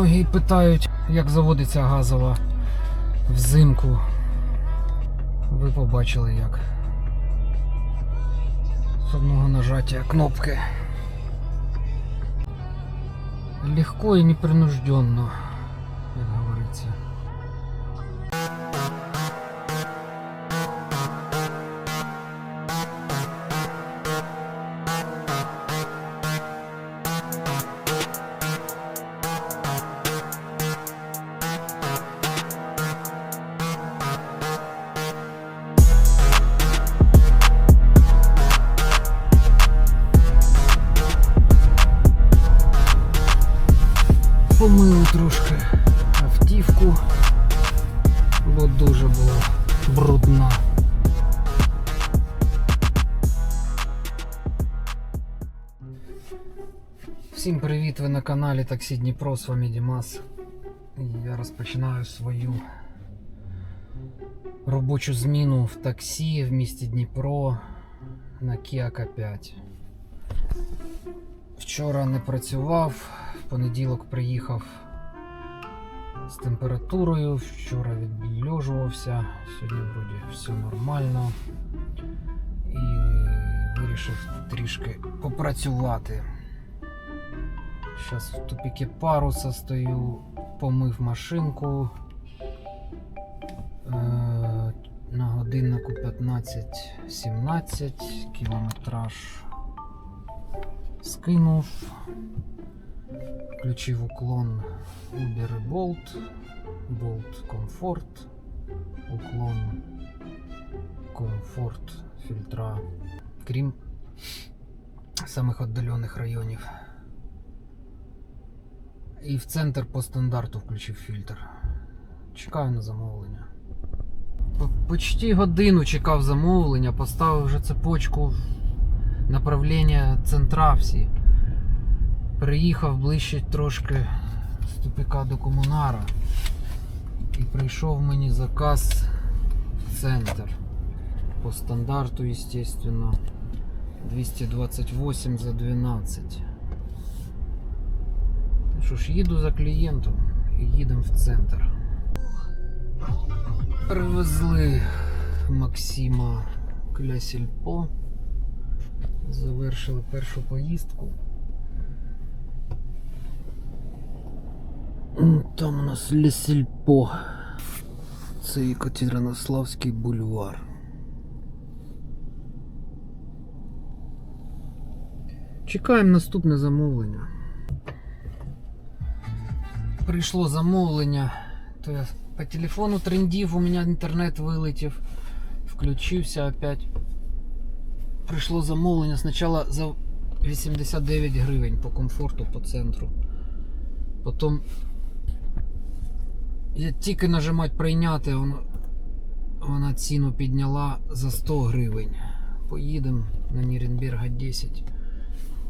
Многі питають, як заводиться газова взимку. Ви побачили як. З одного нажаття кнопки. Легко і непринужденно, на каналі Таксі Дніпро, з вами Дімас. І я розпочинаю свою робочу зміну в таксі в місті Дніпро на Kia K5. Вчора не працював, в понеділок приїхав з температурою, вчора відльожувався, сьогодні вроді все нормально. І вирішив трішки попрацювати. Зараз в тупіки паруса стою, помив машинку. Е, на годиннику 15-17 кілометраж скинув, включив уклон Uber і Bolt, Bolt Comfort, уклон Comfort фільтра, крім самих віддалених районів. І в центр по стандарту включив фільтр. Чекаю на замовлення. Почти годину чекав замовлення, поставив вже цепочку направлення центра всі. Приїхав ближче трошки з тупика до комунара. І прийшов мені заказ в центр. По стандарту, естественно. 228 за 12. Що ж, їду за клієнтом і їдемо в центр. Привезли Максима Клясільпо. Завершили першу поїздку. Там у нас Лесільпо. Це Екатеринославський бульвар. Чекаємо наступне замовлення. Прийшло замовлення, то я по телефону трендів, у мене інтернет вилетів. Включився опять. Прийшло замовлення спочатку за 89 гривень по комфорту по центру. Потім я тільки нажимати прийняти, вона, вона ціну підняла за 100 гривень. Поїдемо на Ніренберга 10.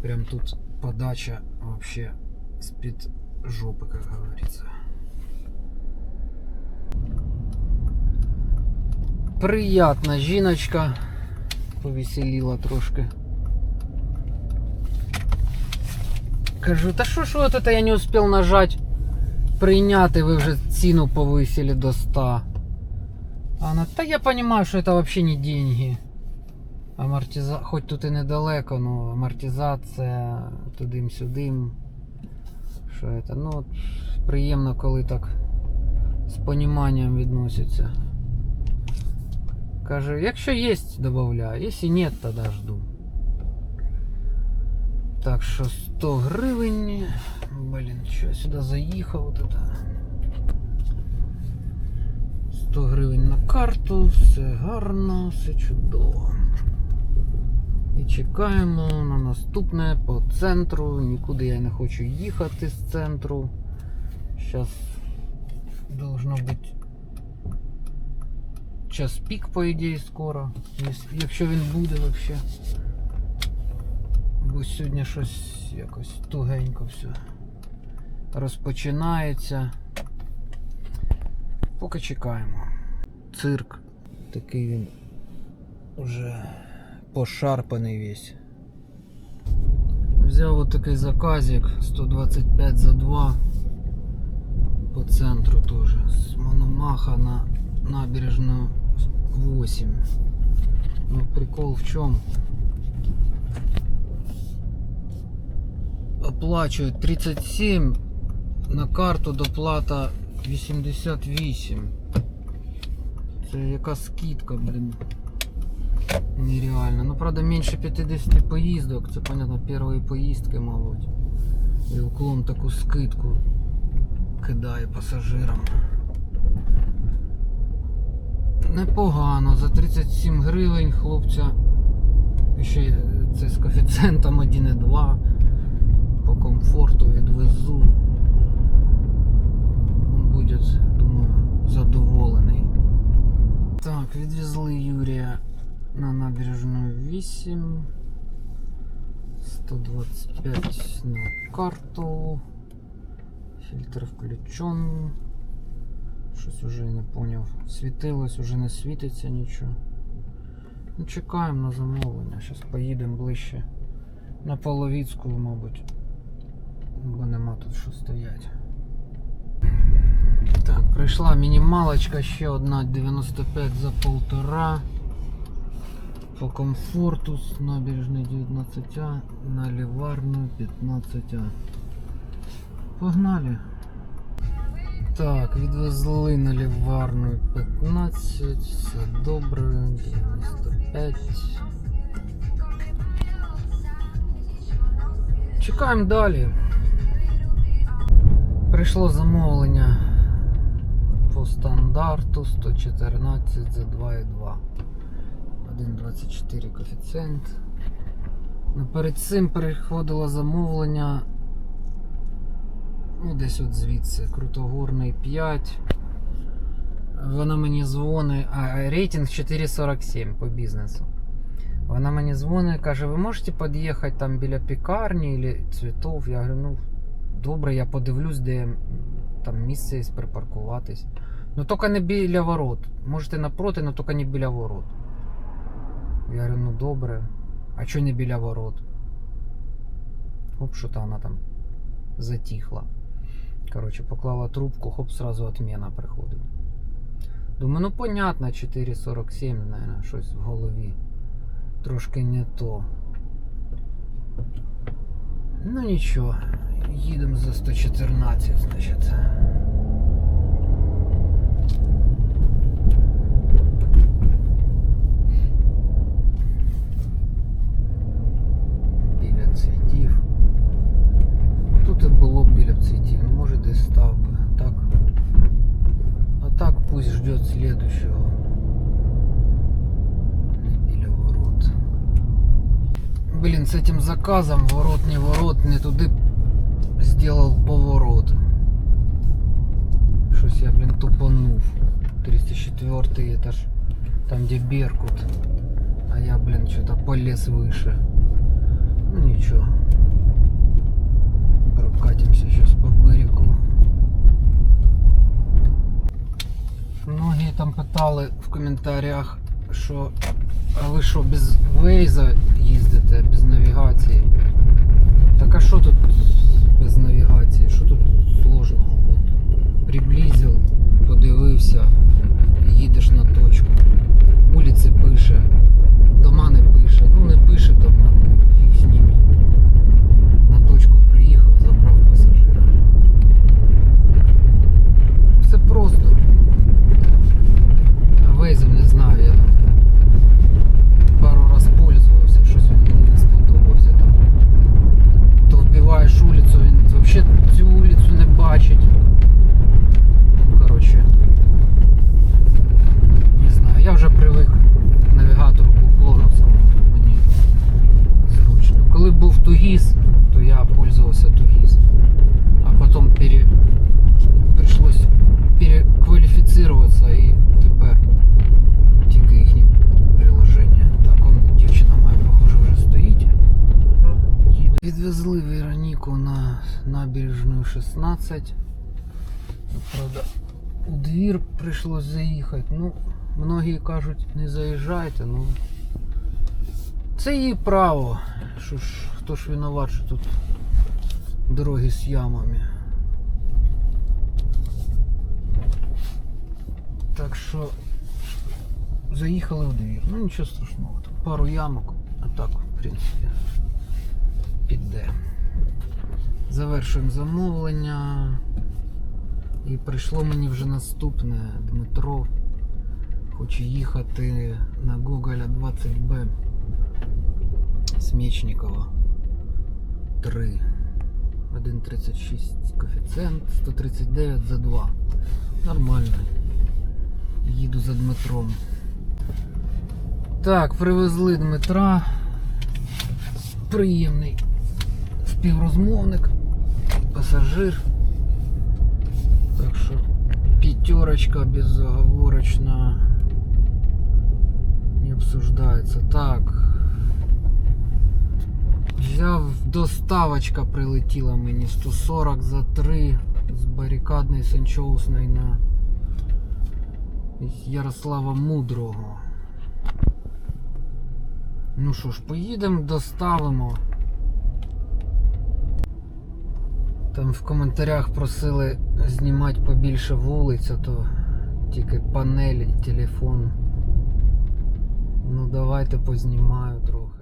Прям тут подача вообще з-під жопи, как говорится. Приятна жіночка. Повеселіла трошки. Кажу, та що ж ви тут я не успів нажать прийняти, ви вже ціну повисили до 100. А вона, та я понимаю, що це вообще не деньги. Амортиза... Хоч тут і недалеко, ну амортизація тудим-сюдим. Що це? Ну, от приємно, коли так з поніманням відносяться. Каже, якщо є, додаю, якщо ні, тоді жду. Так що 100 гривень. Блін, що я сюди заїхав. От это. 100 гривень на карту, все гарно, все чудово. І чекаємо на наступне по центру. Нікуди я не хочу їхати з центру. Зараз должно бути час пік, по ідеї, скоро. Якщо він буде взагалі. Бо сьогодні щось якось тугенько все розпочинається. Поки чекаємо. Цирк. Такий він уже пошарпаний весь. Взяв отакий заказик 125 за 2. по центру тоже. С Мономаха на набережную 8. Ну, прикол в чем? Оплачивают 37, на карту доплата 88. Це яка скидка, блін. Нереально. Ну, правда, менше 50 поїздок. Це, понятно, першої поїздки, мабуть. І уклон таку скидку кидає пасажирам. Непогано, за 37 гривень хлопця. Ще це з коефіцієнтом 1,2. По комфорту відвезу. Він буде, думаю, задоволений. Так, відвезли Юрія на набережну 8. 125 на карту. Фильтр включен. Щось уже не поняв. Світилось, уже не світиться нічого. Ну, чекаємо на замовлення. Зараз поїдемо ближче на Половіцьку, мабуть. Бо нема тут що стоять. Так, прийшла мінімалочка, ще одна 95 за полтора. По комфорту з набережної 19А на Ліварну 15А. Погнали. Так, відвезли на Ліварну 15, все добре, 95. Чекаємо далі. Прийшло замовлення по стандарту 114 за 2,2. 1,24 коефіцієнт. Ну, Перед цим переходило замовлення. Ну, десь от звідси. Крутогорний 5. Вона мені дзвонить. А, рейтинг 4,47 по бізнесу. Вона мені дзвонить, каже, ви можете під'їхати там біля пікарні або цвітов? Я говорю, ну добре, я подивлюсь, де там місце є припаркуватись. Ну тільки не біля ворот. Можете напроти, але тільки не біля ворот. Я говорю, ну добре. А чого не біля ворот? Хоп, що то вона там затихла. Короче, поклала трубку, хоп, сразу отмена приходить. Думаю, ну понятно, 4.47, наверное, щось в голові. Трошки не то. Ну нічого, їдемо за 114, значить. С этим заказом ворот не ворот, не туди сделал поворот. Щось я, блин, тупанув. 304 этаж. Там где Беркут. А я, блин, что-то полез выше. Ну ничего. Прокатимся сейчас по берегу. Многие там питали в коментарях, що а ви що, без вейза їздите, без навігації? Так а що тут без навігації? Що тут сложного? От, приблизив, подивився, Коли був Тугіс, то я пользувався Тугіс. А потім пере... прийшлось перекваліфіцироваться і тепер тільки їхні приложення. Так, он дівчина моя, похоже, вже стоїть. Їде. Відвезли Вероніку на набережну 16. Правда, у двір прийшлось заїхати. Ну, многі кажуть, не заїжджайте, ну. Це її право. Що ж, хто ж винуват, що тут дороги з ямами. Так що заїхали в двір. Ну нічого страшного. Тут пару ямок, а так, в принципі, піде. Завершуємо замовлення. І прийшло мені вже наступне Дмитро. Хоче їхати на Гоголя 20Б Смічникова 3. 1,36 коефіцієнт, 139 за 2. Нормально. Їду за Дмитром. Так, привезли Дмитра. Приємний співрозмовник, пасажир. Так що пятерочка безоговорочно не обсуждається. Так. Взяв доставочка прилетіла мені 140 за 3 з барикадної санчоусної на Ярослава Мудрого. Ну що ж, поїдемо, доставимо. Там в коментарях просили знімати побільше вулиця, то тільки панель і телефон. Ну давайте познімаю трохи.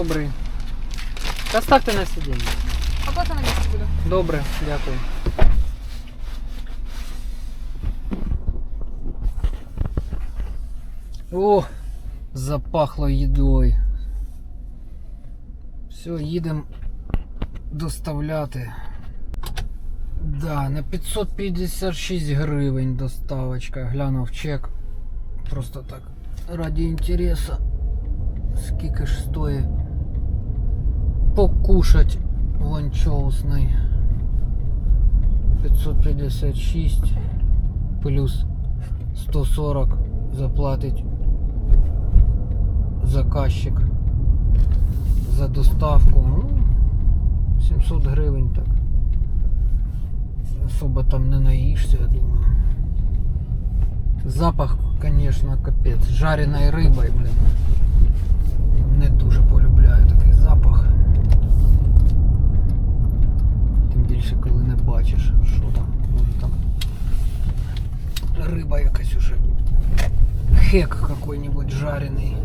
Добрий. Та ставте на сидіння. Оплата на місці буде. Добре, дякую. О, запахло їдою. Все, їдемо доставляти. Да, на 556 гривень доставочка. Глянув чек. Просто так. Раді інтересу. Скільки ж стоїть покушать в анчоусной 556 плюс 140 заплатить заказчик за доставку. Ну, 700 гривень так. Особо там не наїшся, я думаю. Запах Конечно, капець. Жареної рибою, блін. Не дуже полюбляю такий запах. Тим коли не бачиш, що там. Може там риба якась уже. Хек какой-нибудь жареный.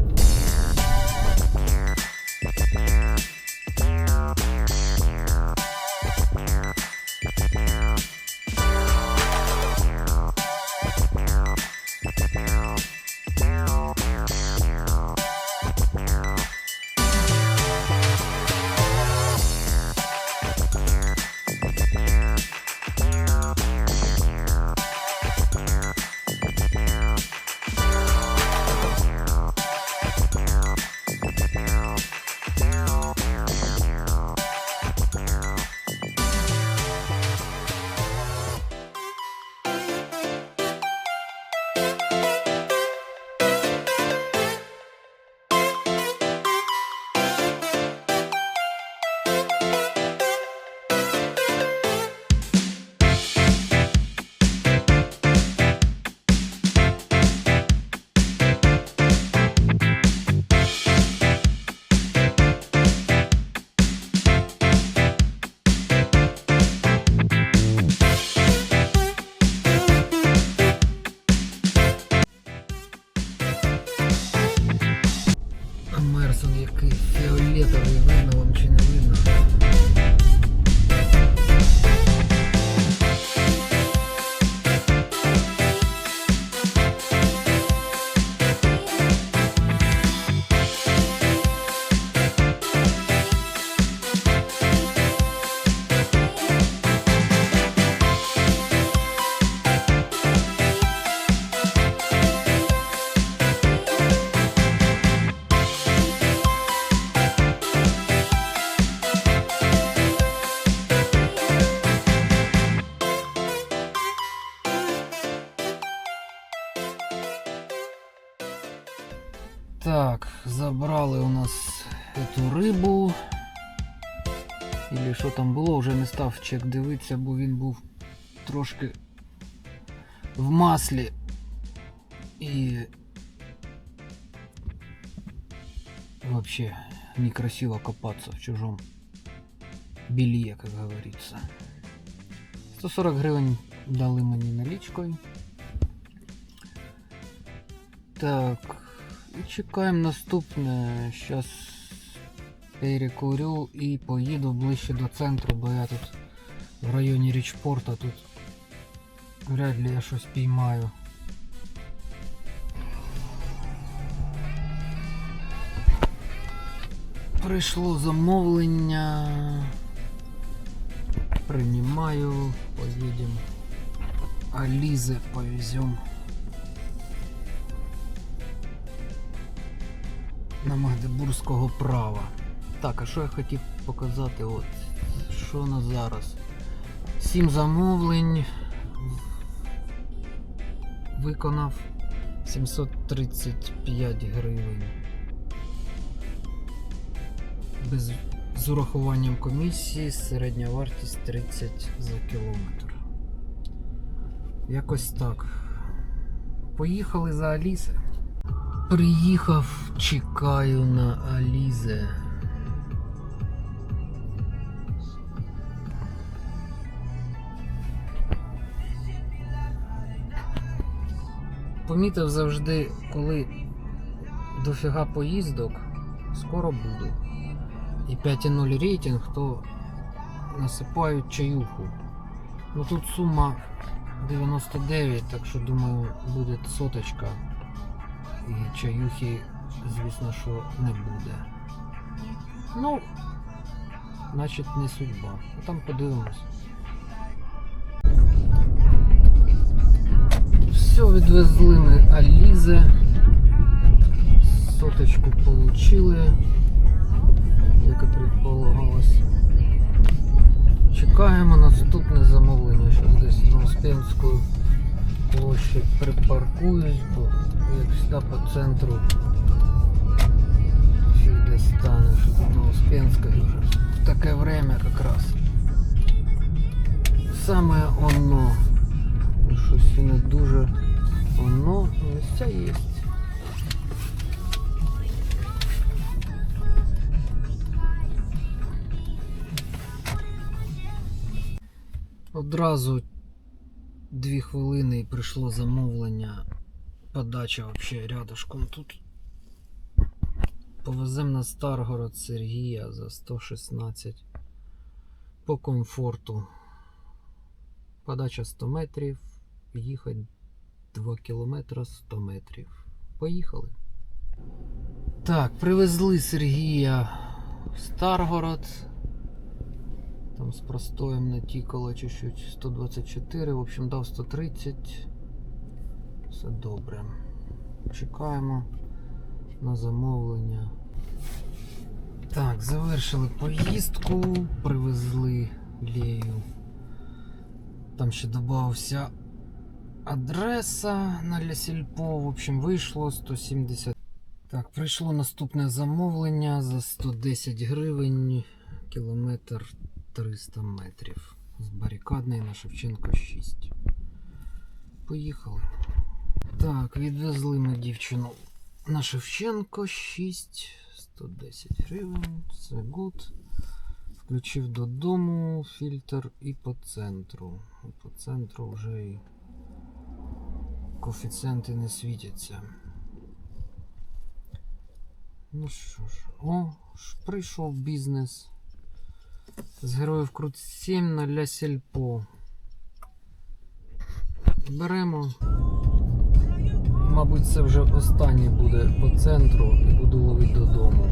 А Мерсон який фіолетовий, видно вам чи не видно? рибу. Или що там було, вже не став чек дивитися, бо він був трошки в маслі. І вообще некрасиво копаться в чужом белье, как говорится. 140 гривень дали мені налічкою. Так, і чекаємо наступне. Щас перекурю і поїду ближче до центру, бо я тут в районі Річпорта тут вряд ли я щось піймаю. Прийшло замовлення. Приймаю, поїдемо. Алізе повезем. на Магдебурзького права. Так, а що я хотів показати? От, що на зараз? Сім замовлень. Виконав 735 гривень. Без, з урахуванням комісії середня вартість 30 за кілометр. Якось так. Поїхали за Аліси. Приїхав, чекаю на Алізе. Помітив завжди, коли дофіга поїздок, скоро буду. І 5,0 рейтинг, то насипають чаюху. Ну тут сума 99, так що думаю буде соточка. І чаюхи, звісно, що не буде. Ну, значить не судьба. Там подивимось. Все, відвезли ми Алізе. Соточку получили, як і предполагалось. Чекаємо наступне замовлення. Зараз десь на Успенську площадь припаркуюсь, бо як завжди по центру ще десь стану, що тут на Успенської вже в таке время якраз. Саме оно. Ну, Щось не дуже Воно місця є. Одразу дві хвилини і прийшло замовлення. Подача взагалі рядышком тут. Повеземо на Старгород Сергія за 116 по комфорту. Подача 100 метрів, їхати 2 кілометри 100 метрів. Поїхали. Так, привезли Сергія в Старгород. Там з простоєм натікало чуть-чуть 124, в общем, дав 130. Все добре. Чекаємо на замовлення. Так, завершили поїздку, привезли Лею. Там ще додався адреса на Лясільпо. В общем, вийшло 170. Так, прийшло наступне замовлення за 110 гривень, кілометр 300 метрів. З барикадної на Шевченка 6. Поїхали. Так, відвезли ми дівчину на Шевченко 6, 110 гривень, все гуд. Включив додому фільтр і по центру. І по центру вже і коефіцієнти не світяться. Ну що ж, о, прийшов бізнес. З героїв Крут 7 на Ля Сільпо. Беремо. Мабуть, це вже останній буде по центру і буду ловити додому.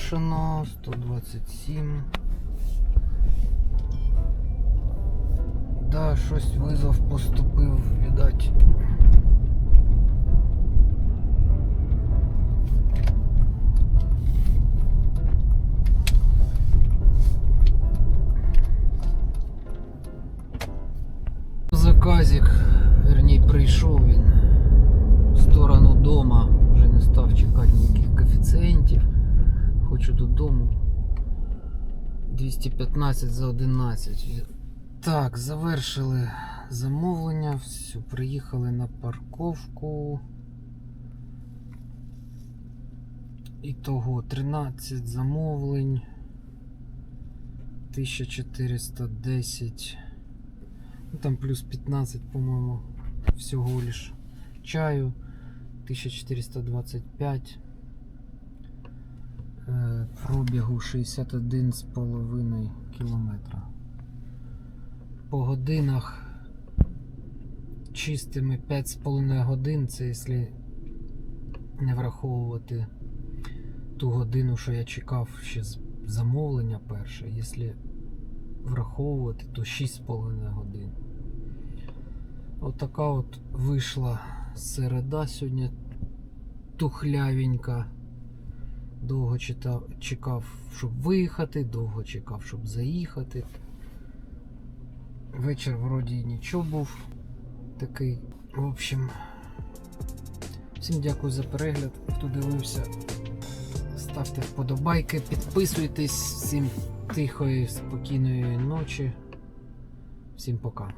Завершено. 127. Да, щось визов поступив, видать. 215 за 11. Так, завершили замовлення. Все, приїхали на парковку. Ітого 13 замовлень. 1410. Ну, там плюс 15, по-моему, всего лишь чаю. 1425. Е, Пробігу 61,5 кілометра. По годинах чистими 5,5 годин, це якщо не враховувати ту годину, що я чекав ще замовлення перше. Якщо враховувати, то 6,5 годин. От от вийшла середа сьогодні тухлявенька. Довго читав, чекав, щоб виїхати, довго чекав, щоб заїхати. Вечір вроді нічого був такий. В общем, всім дякую за перегляд. Хто дивився, ставте вподобайки, підписуйтесь. Всім тихої, спокійної ночі. Всім пока.